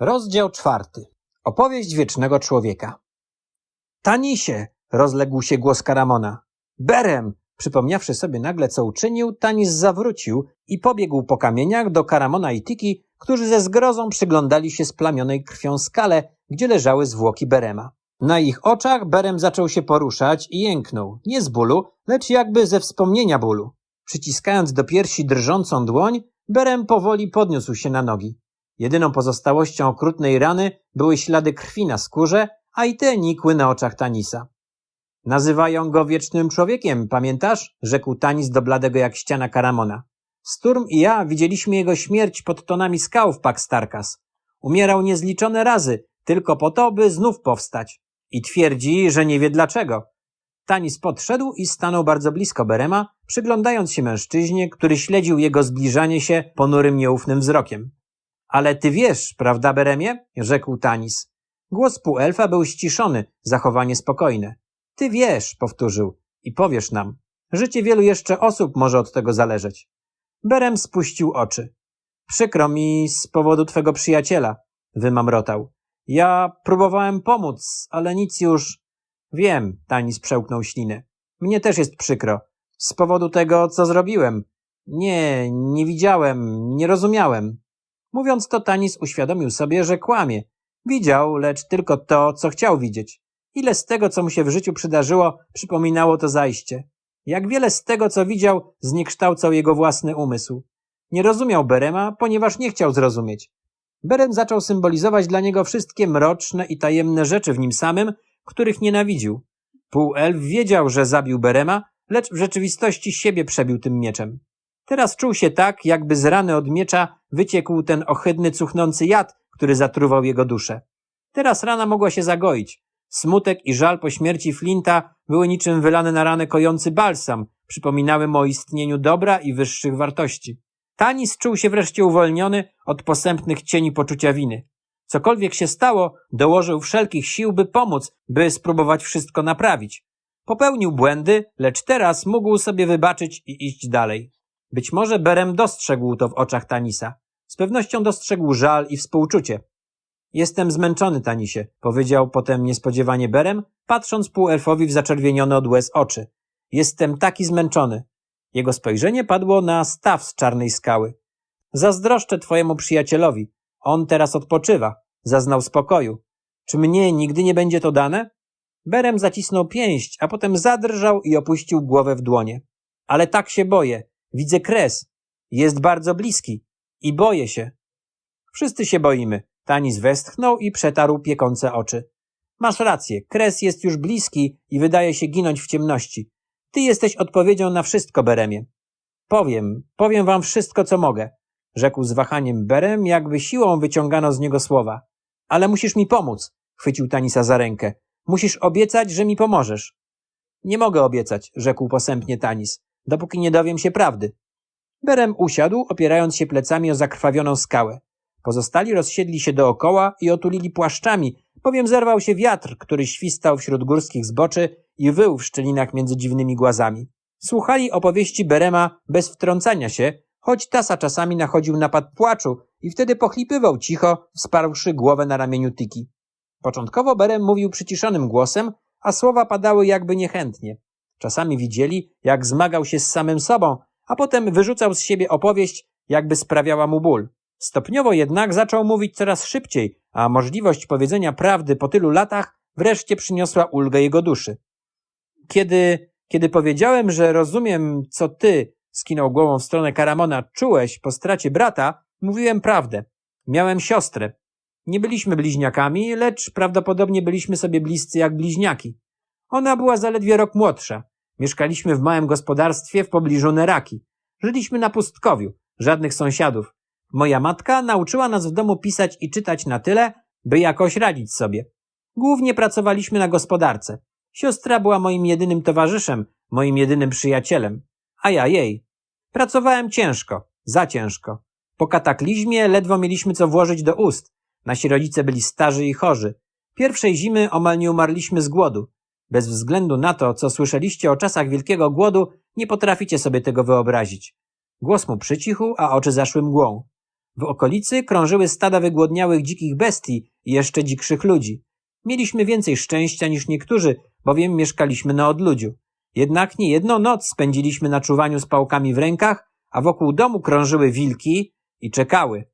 Rozdział czwarty. Opowieść wiecznego człowieka. Tanisie! rozległ się głos Karamona. Berem! Przypomniawszy sobie nagle, co uczynił, Tanis zawrócił i pobiegł po kamieniach do Karamona i Tiki, którzy ze zgrozą przyglądali się splamionej krwią skale, gdzie leżały zwłoki Berema. Na ich oczach Berem zaczął się poruszać i jęknął, nie z bólu, lecz jakby ze wspomnienia bólu. Przyciskając do piersi drżącą dłoń, Berem powoli podniósł się na nogi. Jedyną pozostałością okrutnej rany były ślady krwi na skórze, a i te nikły na oczach Tanisa. Nazywają go wiecznym człowiekiem, pamiętasz? rzekł Tanis do bladego jak ściana Karamona. Sturm i ja widzieliśmy jego śmierć pod tonami skał w Pakstarkas. Umierał niezliczone razy, tylko po to, by znów powstać. I twierdzi, że nie wie dlaczego. Tanis podszedł i stanął bardzo blisko Berema, przyglądając się mężczyźnie, który śledził jego zbliżanie się ponurym, nieufnym wzrokiem. Ale ty wiesz, prawda, Beremie? rzekł Tanis. Głos półelfa był ściszony, zachowanie spokojne. Ty wiesz, powtórzył, i powiesz nam. Życie wielu jeszcze osób może od tego zależeć. Berem spuścił oczy. Przykro mi z powodu twego przyjaciela, wymamrotał. Ja próbowałem pomóc, ale nic już. Wiem, Tanis przełknął ślinę. Mnie też jest przykro. Z powodu tego, co zrobiłem. Nie, nie widziałem, nie rozumiałem. Mówiąc to, Tanis uświadomił sobie, że kłamie. Widział, lecz tylko to, co chciał widzieć. Ile z tego, co mu się w życiu przydarzyło, przypominało to zajście. Jak wiele z tego, co widział, zniekształcał jego własny umysł. Nie rozumiał Berema, ponieważ nie chciał zrozumieć. Berem zaczął symbolizować dla niego wszystkie mroczne i tajemne rzeczy w nim samym, których nienawidził. Półelf wiedział, że zabił Berema, lecz w rzeczywistości siebie przebił tym mieczem. Teraz czuł się tak, jakby z rany od miecza wyciekł ten ohydny, cuchnący jad, który zatruwał jego duszę. Teraz rana mogła się zagoić. Smutek i żal po śmierci Flinta były niczym wylany na ranę kojący balsam, przypominały mu o istnieniu dobra i wyższych wartości. Tanis czuł się wreszcie uwolniony od posępnych cieni poczucia winy. Cokolwiek się stało, dołożył wszelkich sił, by pomóc, by spróbować wszystko naprawić. Popełnił błędy, lecz teraz mógł sobie wybaczyć i iść dalej. Być może Berem dostrzegł to w oczach Tanisa. Z pewnością dostrzegł żal i współczucie. Jestem zmęczony, Tanisie, powiedział potem niespodziewanie Berem, patrząc półelfowi w zaczerwienione od łez oczy. Jestem taki zmęczony. Jego spojrzenie padło na staw z czarnej skały. Zazdroszczę twojemu przyjacielowi. On teraz odpoczywa. Zaznał spokoju. Czy mnie nigdy nie będzie to dane? Berem zacisnął pięść, a potem zadrżał i opuścił głowę w dłonie. Ale tak się boję. Widzę kres. Jest bardzo bliski. I boję się. Wszyscy się boimy. Tanis westchnął i przetarł piekące oczy. Masz rację, kres jest już bliski i wydaje się ginąć w ciemności. Ty jesteś odpowiedzią na wszystko, Beremie. Powiem, powiem wam wszystko, co mogę, rzekł z wahaniem Berem, jakby siłą wyciągano z niego słowa. Ale musisz mi pomóc, chwycił Tanisa za rękę. Musisz obiecać, że mi pomożesz. Nie mogę obiecać, rzekł posępnie Tanis, dopóki nie dowiem się prawdy. Berem usiadł, opierając się plecami o zakrwawioną skałę. Pozostali rozsiedli się dookoła i otulili płaszczami, bowiem zerwał się wiatr, który świstał wśród górskich zboczy i wył w szczelinach między dziwnymi głazami. Słuchali opowieści Berema bez wtrącania się, choć tasa czasami nachodził napad płaczu i wtedy pochlipywał cicho, wsparłszy głowę na ramieniu Tiki. Początkowo Berem mówił przyciszonym głosem, a słowa padały jakby niechętnie. Czasami widzieli, jak zmagał się z samym sobą, a potem wyrzucał z siebie opowieść, jakby sprawiała mu ból. Stopniowo jednak zaczął mówić coraz szybciej, a możliwość powiedzenia prawdy po tylu latach wreszcie przyniosła ulgę jego duszy. Kiedy, kiedy powiedziałem, że rozumiem, co ty, skinął głową w stronę Karamona, czułeś po stracie brata, mówiłem prawdę. Miałem siostrę. Nie byliśmy bliźniakami, lecz prawdopodobnie byliśmy sobie bliscy jak bliźniaki. Ona była zaledwie rok młodsza. Mieszkaliśmy w małym gospodarstwie w pobliżu Neraki. Żyliśmy na pustkowiu, żadnych sąsiadów. Moja matka nauczyła nas w domu pisać i czytać na tyle, by jakoś radzić sobie. Głównie pracowaliśmy na gospodarce. Siostra była moim jedynym towarzyszem, moim jedynym przyjacielem. A ja jej. Pracowałem ciężko, za ciężko. Po kataklizmie ledwo mieliśmy co włożyć do ust. Nasi rodzice byli starzy i chorzy. Pierwszej zimy omal nie umarliśmy z głodu. Bez względu na to, co słyszeliście o czasach wielkiego głodu, nie potraficie sobie tego wyobrazić. Głos mu przycichł, a oczy zaszły mgłą. W okolicy krążyły stada wygłodniałych dzikich bestii i jeszcze dzikszych ludzi. Mieliśmy więcej szczęścia niż niektórzy, bowiem mieszkaliśmy na odludziu. Jednak niejedną noc spędziliśmy na czuwaniu z pałkami w rękach, a wokół domu krążyły wilki i czekały.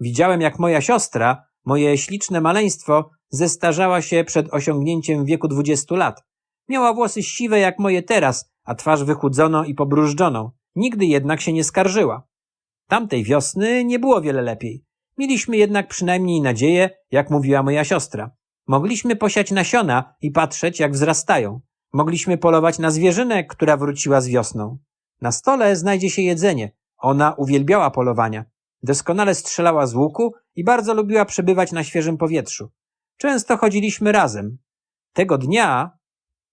Widziałem, jak moja siostra, moje śliczne maleństwo, zestarzała się przed osiągnięciem wieku dwudziestu lat. Miała włosy siwe jak moje teraz, a twarz wychudzoną i pobrużdżoną. Nigdy jednak się nie skarżyła. Tamtej wiosny nie było wiele lepiej. Mieliśmy jednak przynajmniej nadzieję, jak mówiła moja siostra. Mogliśmy posiać nasiona i patrzeć, jak wzrastają. Mogliśmy polować na zwierzynę, która wróciła z wiosną. Na stole znajdzie się jedzenie. Ona uwielbiała polowania. Doskonale strzelała z łuku i bardzo lubiła przebywać na świeżym powietrzu. Często chodziliśmy razem. Tego dnia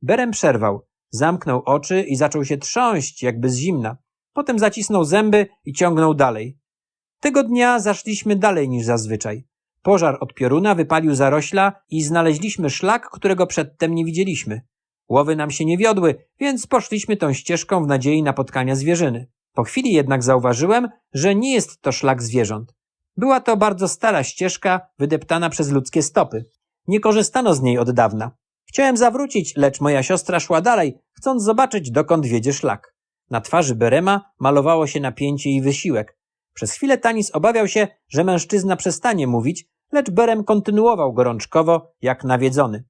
Berem przerwał, zamknął oczy i zaczął się trząść, jakby z zimna. Potem zacisnął zęby i ciągnął dalej. Tego dnia zaszliśmy dalej niż zazwyczaj. Pożar od pioruna wypalił zarośla i znaleźliśmy szlak, którego przedtem nie widzieliśmy. Łowy nam się nie wiodły, więc poszliśmy tą ścieżką w nadziei napotkania zwierzyny. Po chwili jednak zauważyłem, że nie jest to szlak zwierząt. Była to bardzo stara ścieżka, wydeptana przez ludzkie stopy. Nie korzystano z niej od dawna. Chciałem zawrócić, lecz moja siostra szła dalej, chcąc zobaczyć, dokąd wiedzie szlak. Na twarzy Berema malowało się napięcie i wysiłek. Przez chwilę Tanis obawiał się, że mężczyzna przestanie mówić, lecz Berem kontynuował gorączkowo, jak nawiedzony.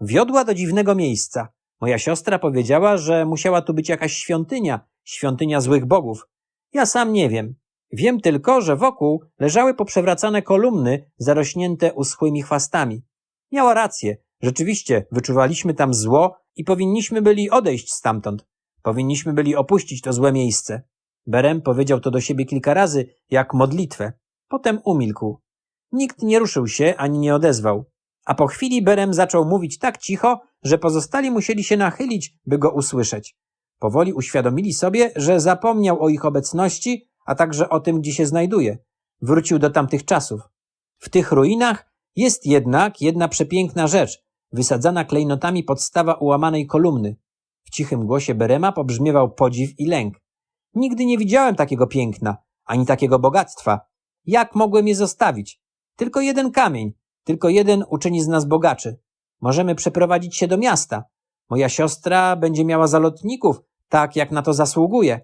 Wiodła do dziwnego miejsca. Moja siostra powiedziała, że musiała tu być jakaś świątynia, świątynia złych bogów. Ja sam nie wiem. Wiem tylko, że wokół leżały poprzewracane kolumny zarośnięte uschłymi chwastami. Miała rację. Rzeczywiście, wyczuwaliśmy tam zło i powinniśmy byli odejść stamtąd. Powinniśmy byli opuścić to złe miejsce. Berem powiedział to do siebie kilka razy, jak modlitwę. Potem umilkł. Nikt nie ruszył się ani nie odezwał. A po chwili Berem zaczął mówić tak cicho, że pozostali musieli się nachylić, by go usłyszeć. Powoli uświadomili sobie, że zapomniał o ich obecności, a także o tym, gdzie się znajduje. Wrócił do tamtych czasów. W tych ruinach jest jednak jedna przepiękna rzecz, wysadzana klejnotami podstawa ułamanej kolumny. W cichym głosie Berema pobrzmiewał podziw i lęk. Nigdy nie widziałem takiego piękna, ani takiego bogactwa. Jak mogłem je zostawić? Tylko jeden kamień, tylko jeden uczyni z nas bogaczy. Możemy przeprowadzić się do miasta. Moja siostra będzie miała zalotników, tak jak na to zasługuje.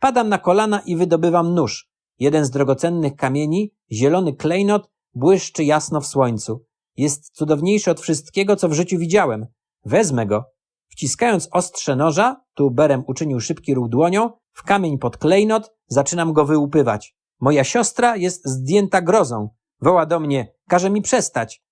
Padam na kolana i wydobywam nóż. Jeden z drogocennych kamieni, zielony klejnot, błyszczy jasno w słońcu. Jest cudowniejszy od wszystkiego, co w życiu widziałem. Wezmę go. Wciskając ostrze noża, tu Berem uczynił szybki ruch dłonią, w kamień pod klejnot, zaczynam go wyłupywać. Moja siostra jest zdjęta grozą. Woła do mnie, każe mi przestać.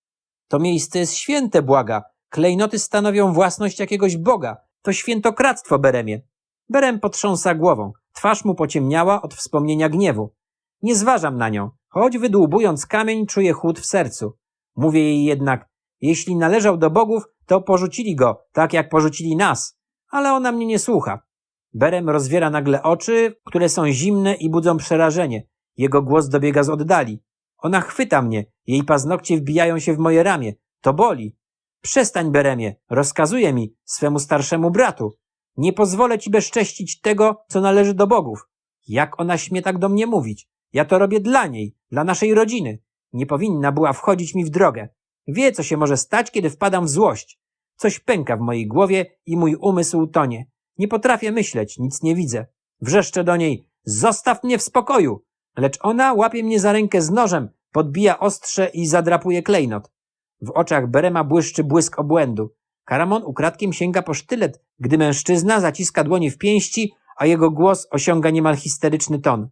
To miejsce jest święte, błaga. Klejnoty stanowią własność jakiegoś boga. To świętokradztwo, Beremie. Berem potrząsa głową. Twarz mu pociemniała od wspomnienia gniewu. Nie zważam na nią. Choć wydłubując kamień, czuję chłód w sercu. Mówię jej jednak, jeśli należał do bogów, to porzucili go, tak jak porzucili nas. Ale ona mnie nie słucha. Berem rozwiera nagle oczy, które są zimne i budzą przerażenie. Jego głos dobiega z oddali. Ona chwyta mnie, jej paznokcie wbijają się w moje ramię. To boli. Przestań, Beremie, rozkazuje mi, swemu starszemu bratu. Nie pozwolę ci bezcześcić tego, co należy do bogów. Jak ona śmie tak do mnie mówić? Ja to robię dla niej, dla naszej rodziny. Nie powinna była wchodzić mi w drogę. Wie, co się może stać, kiedy wpadam w złość. Coś pęka w mojej głowie i mój umysł tonie. Nie potrafię myśleć, nic nie widzę. Wrzeszczę do niej, zostaw mnie w spokoju. Lecz ona łapie mnie za rękę z nożem, podbija ostrze i zadrapuje klejnot. W oczach Berema błyszczy błysk obłędu. Karamon ukradkiem sięga po sztylet, gdy mężczyzna zaciska dłonie w pięści, a jego głos osiąga niemal histeryczny ton.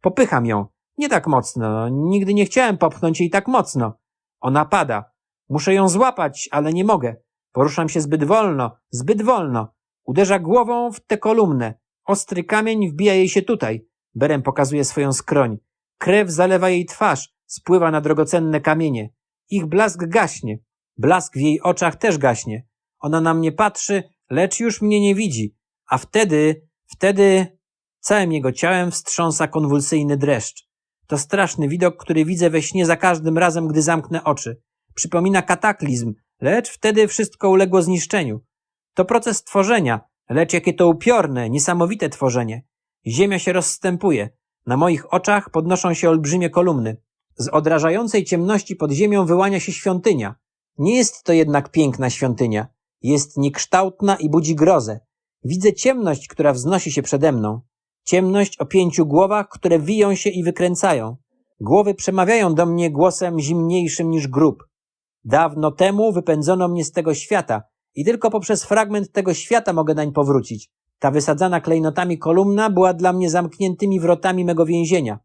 Popycham ją. Nie tak mocno. Nigdy nie chciałem popchnąć jej tak mocno. Ona pada. Muszę ją złapać, ale nie mogę. Poruszam się zbyt wolno, zbyt wolno. Uderza głową w tę kolumnę. Ostry kamień wbija jej się tutaj. Berem pokazuje swoją skroń. Krew zalewa jej twarz, spływa na drogocenne kamienie. Ich blask gaśnie. Blask w jej oczach też gaśnie. Ona na mnie patrzy, lecz już mnie nie widzi. A wtedy, wtedy całym jego ciałem wstrząsa konwulsyjny dreszcz. To straszny widok, który widzę we śnie za każdym razem, gdy zamknę oczy. Przypomina kataklizm, lecz wtedy wszystko uległo zniszczeniu. To proces tworzenia, lecz jakie to upiorne, niesamowite tworzenie. Ziemia się rozstępuje. Na moich oczach podnoszą się olbrzymie kolumny. Z odrażającej ciemności pod ziemią wyłania się świątynia. Nie jest to jednak piękna świątynia. Jest niekształtna i budzi grozę. Widzę ciemność, która wznosi się przede mną. Ciemność o pięciu głowach, które wiją się i wykręcają. Głowy przemawiają do mnie głosem zimniejszym niż grób. Dawno temu wypędzono mnie z tego świata i tylko poprzez fragment tego świata mogę nań powrócić. Ta wysadzana klejnotami kolumna była dla mnie zamkniętymi wrotami mego więzienia.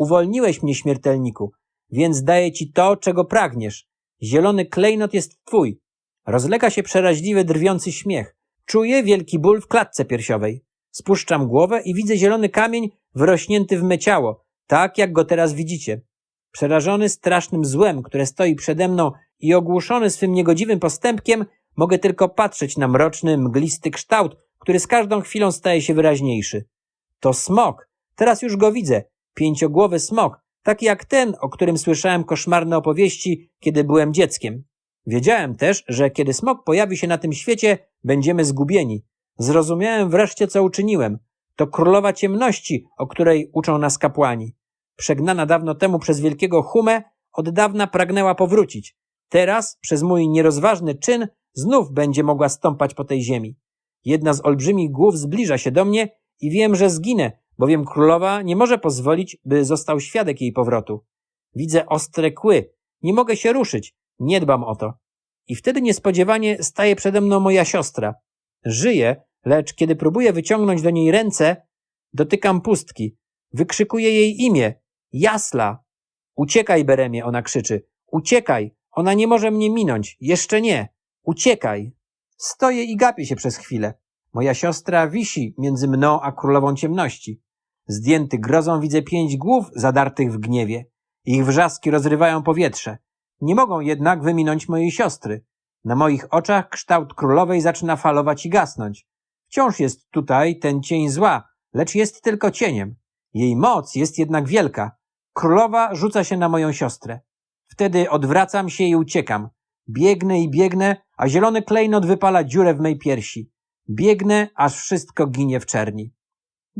Uwolniłeś mnie, śmiertelniku, więc daję ci to, czego pragniesz. Zielony klejnot jest twój. Rozlega się przeraźliwy, drwiący śmiech. Czuję wielki ból w klatce piersiowej. Spuszczam głowę i widzę zielony kamień wrośnięty w me ciało, tak jak go teraz widzicie. Przerażony strasznym złem, które stoi przede mną i ogłuszony swym niegodziwym postępkiem, mogę tylko patrzeć na mroczny, mglisty kształt, który z każdą chwilą staje się wyraźniejszy. To smok. Teraz już go widzę. Pięciogłowy smok, taki jak ten, o którym słyszałem koszmarne opowieści, kiedy byłem dzieckiem. Wiedziałem też, że kiedy smok pojawi się na tym świecie, będziemy zgubieni. Zrozumiałem wreszcie, co uczyniłem. To królowa ciemności, o której uczą nas kapłani. Przegnana dawno temu przez wielkiego Humę, od dawna pragnęła powrócić. Teraz, przez mój nierozważny czyn, znów będzie mogła stąpać po tej ziemi. Jedna z olbrzymich głów zbliża się do mnie i wiem, że zginę, bowiem królowa nie może pozwolić, by został świadek jej powrotu. Widzę ostre kły. Nie mogę się ruszyć. Nie dbam o to. I wtedy niespodziewanie staje przede mną moja siostra. Żyje, lecz kiedy próbuję wyciągnąć do niej ręce, dotykam pustki. Wykrzykuję jej imię. Jasla! Uciekaj, Beremie, ona krzyczy. Uciekaj! Ona nie może mnie minąć. Jeszcze nie. Uciekaj! Stoję i gapię się przez chwilę. Moja siostra wisi między mną a królową ciemności. Zdjęty grozą widzę pięć głów zadartych w gniewie. Ich wrzaski rozrywają powietrze. Nie mogą jednak wyminąć mojej siostry. Na moich oczach kształt królowej zaczyna falować i gasnąć. Wciąż jest tutaj ten cień zła, lecz jest tylko cieniem. Jej moc jest jednak wielka. Królowa rzuca się na moją siostrę. Wtedy odwracam się i uciekam. Biegnę i biegnę, a zielony klejnot wypala dziurę w mej piersi. Biegnę, aż wszystko ginie w czerni.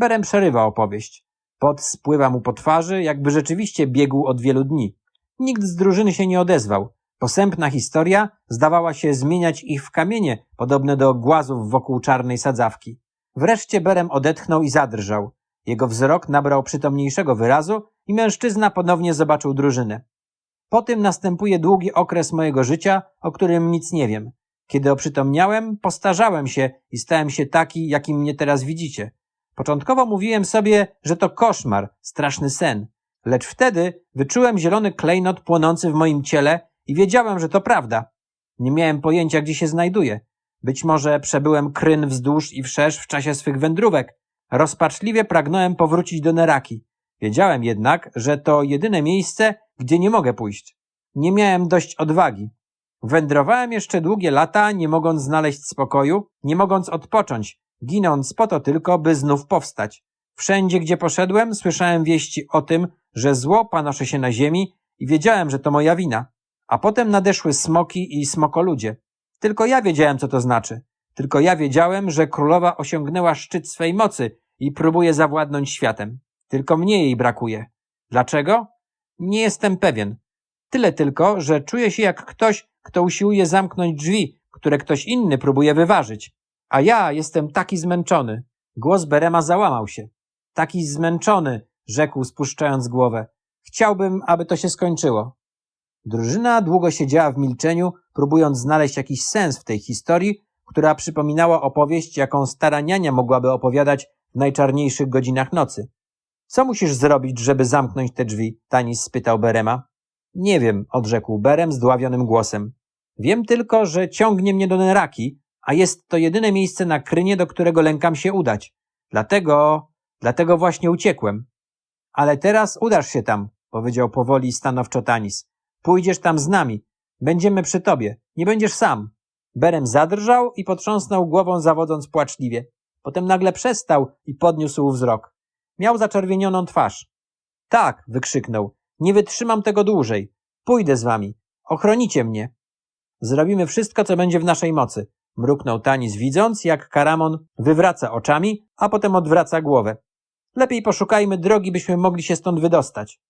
Berem przerywa opowieść. Pot spływa mu po twarzy, jakby rzeczywiście biegł od wielu dni. Nikt z drużyny się nie odezwał. Posępna historia zdawała się zmieniać ich w kamienie, podobne do głazów wokół czarnej sadzawki. Wreszcie Berem odetchnął i zadrżał. Jego wzrok nabrał przytomniejszego wyrazu i mężczyzna ponownie zobaczył drużynę. Po tym następuje długi okres mojego życia, o którym nic nie wiem. Kiedy oprzytomniałem, postarzałem się i stałem się taki, jakim mnie teraz widzicie. Początkowo mówiłem sobie, że to koszmar, straszny sen. Lecz wtedy wyczułem zielony klejnot płonący w moim ciele i wiedziałem, że to prawda. Nie miałem pojęcia, gdzie się znajduję. Być może przebyłem kryn wzdłuż i wszerz w czasie swych wędrówek. Rozpaczliwie pragnąłem powrócić do Neraki. Wiedziałem jednak, że to jedyne miejsce, gdzie nie mogę pójść. Nie miałem dość odwagi. Wędrowałem jeszcze długie lata, nie mogąc znaleźć spokoju, nie mogąc odpocząć, ginąc po to tylko, by znów powstać. Wszędzie, gdzie poszedłem, słyszałem wieści o tym, że zło panoszy się na ziemi i wiedziałem, że to moja wina. A potem nadeszły smoki i smokoludzie. Tylko ja wiedziałem, co to znaczy. Tylko ja wiedziałem, że królowa osiągnęła szczyt swej mocy i próbuje zawładnąć światem. Tylko mnie jej brakuje. Dlaczego? Nie jestem pewien. Tyle tylko, że czuję się jak ktoś, kto usiłuje zamknąć drzwi, które ktoś inny próbuje wyważyć. A ja jestem taki zmęczony. Głos Berema załamał się. Taki zmęczony, rzekł spuszczając głowę. Chciałbym, aby to się skończyło. Drużyna długo siedziała w milczeniu, próbując znaleźć jakiś sens w tej historii, która przypominała opowieść, jaką stara niania mogłaby opowiadać w najczarniejszych godzinach nocy. Co musisz zrobić, żeby zamknąć te drzwi? Tanis spytał Berema. Nie wiem, odrzekł Berem zdławionym głosem. Wiem tylko, że ciągnie mnie do Neraki, a jest to jedyne miejsce na krynie, do którego lękam się udać. Dlatego, dlatego właśnie uciekłem. Ale teraz udasz się tam, powiedział powoli stanowczo Tanis. Pójdziesz tam z nami. Będziemy przy tobie. Nie będziesz sam. Berem zadrżał i potrząsnął głową, zawodząc płaczliwie. Potem nagle przestał i podniósł wzrok. Miał zaczerwienioną twarz. Tak, wykrzyknął. Nie wytrzymam tego dłużej. Pójdę z wami. Ochronicie mnie. Zrobimy wszystko, co będzie w naszej mocy. Mruknął Tanis, widząc, jak Karamon wywraca oczami, a potem odwraca głowę. Lepiej poszukajmy drogi, byśmy mogli się stąd wydostać.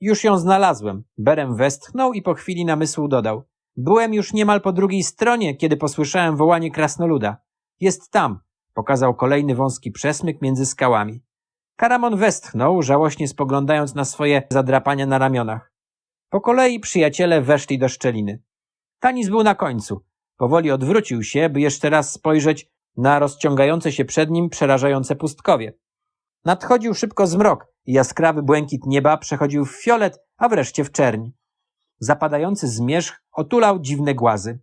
Już ją znalazłem. Berem westchnął i po chwili namysłu dodał. Byłem już niemal po drugiej stronie, kiedy posłyszałem wołanie krasnoluda. Jest tam. Pokazał kolejny wąski przesmyk między skałami. Karamon westchnął, żałośnie spoglądając na swoje zadrapania na ramionach. Po kolei przyjaciele weszli do szczeliny. Tanis był na końcu. Powoli odwrócił się, by jeszcze raz spojrzeć na rozciągające się przed nim przerażające pustkowie. Nadchodził szybko zmrok i jaskrawy błękit nieba przechodził w fiolet, a wreszcie w czerń. Zapadający zmierzch otulał dziwne głazy.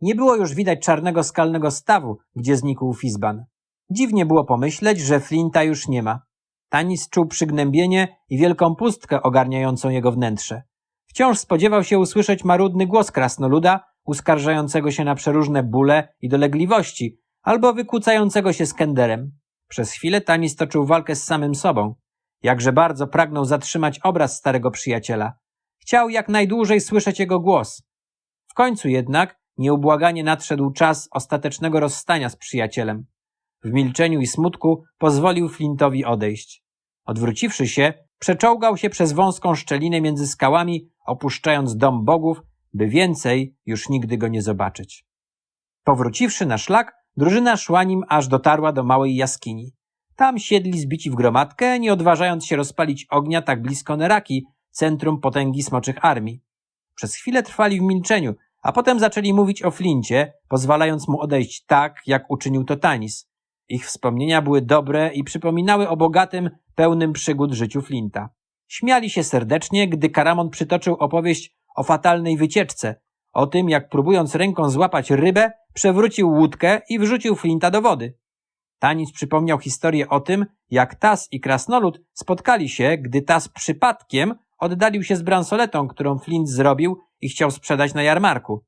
Nie było już widać czarnego skalnego stawu, gdzie znikł Fizban. Dziwnie było pomyśleć, że Flinta już nie ma. Tanis czuł przygnębienie i wielką pustkę ogarniającą jego wnętrze. Wciąż spodziewał się usłyszeć marudny głos krasnoluda, uskarżającego się na przeróżne bóle i dolegliwości, albo wykłócającego się z Kenderem. Przez chwilę Tanis toczył walkę z samym sobą. Jakże bardzo pragnął zatrzymać obraz starego przyjaciela. Chciał jak najdłużej słyszeć jego głos. W końcu jednak nieubłaganie nadszedł czas ostatecznego rozstania z przyjacielem. W milczeniu i smutku pozwolił Flintowi odejść. Odwróciwszy się, przeczołgał się przez wąską szczelinę między skałami, opuszczając dom bogów, by więcej już nigdy go nie zobaczyć. Powróciwszy na szlak, drużyna szła nim aż dotarła do małej jaskini. Tam siedli zbici w gromadkę, nie odważając się rozpalić ognia tak blisko Neraki, centrum potęgi smoczych armii. Przez chwilę trwali w milczeniu, a potem zaczęli mówić o Flincie, pozwalając mu odejść tak, jak uczynił to Tanis. Ich wspomnienia były dobre i przypominały o bogatym, pełnym przygód życiu Flinta. Śmiali się serdecznie, gdy Karamon przytoczył opowieść o fatalnej wycieczce, o tym, jak próbując ręką złapać rybę, przewrócił łódkę i wrzucił Flinta do wody. Tanis przypomniał historię o tym, jak Tas i Krasnolud spotkali się, gdy Tas przypadkiem oddalił się z bransoletą, którą Flint zrobił i chciał sprzedać na jarmarku.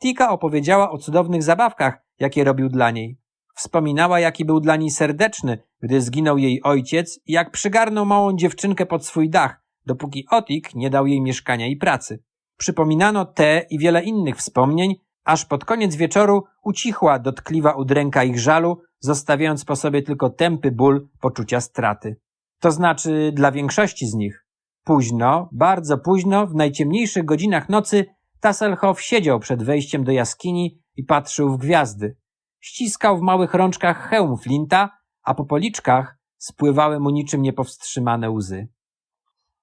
Tika opowiedziała o cudownych zabawkach, jakie robił dla niej. Wspominała, jaki był dla niej serdeczny, gdy zginął jej ojciec i jak przygarnął małą dziewczynkę pod swój dach, dopóki Otik nie dał jej mieszkania i pracy. Przypominano te i wiele innych wspomnień, aż pod koniec wieczoru ucichła dotkliwa udręka ich żalu, zostawiając po sobie tylko tępy ból poczucia straty. To znaczy dla większości z nich. Późno, bardzo późno, w najciemniejszych godzinach nocy Tasselhoff siedział przed wejściem do jaskini i patrzył w gwiazdy. Ściskał w małych rączkach hełm Flinta, a po policzkach spływały mu niczym niepowstrzymane łzy.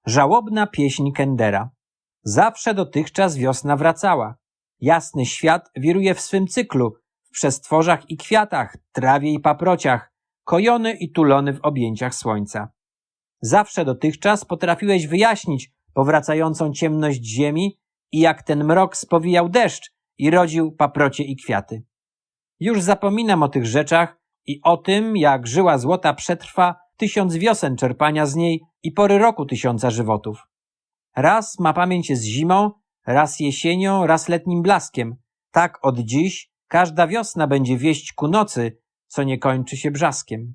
Żałobna pieśń Kendera. Zawsze dotychczas wiosna wracała. Jasny świat wiruje w swym cyklu, w przestworzach i kwiatach, trawie i paprociach, kojony i tulony w objęciach słońca. Zawsze dotychczas potrafiłeś wyjaśnić powracającą ciemność ziemi i jak ten mrok spowijał deszcz i rodził paprocie i kwiaty. Już zapominam o tych rzeczach i o tym, jak żyła złota przetrwa tysiąc wiosen czerpania z niej i pory roku tysiąca żywotów. Raz ma pamięć z zimą, raz jesienią, raz letnim blaskiem. Tak od dziś każda wiosna będzie wieść ku nocy, co nie kończy się brzaskiem.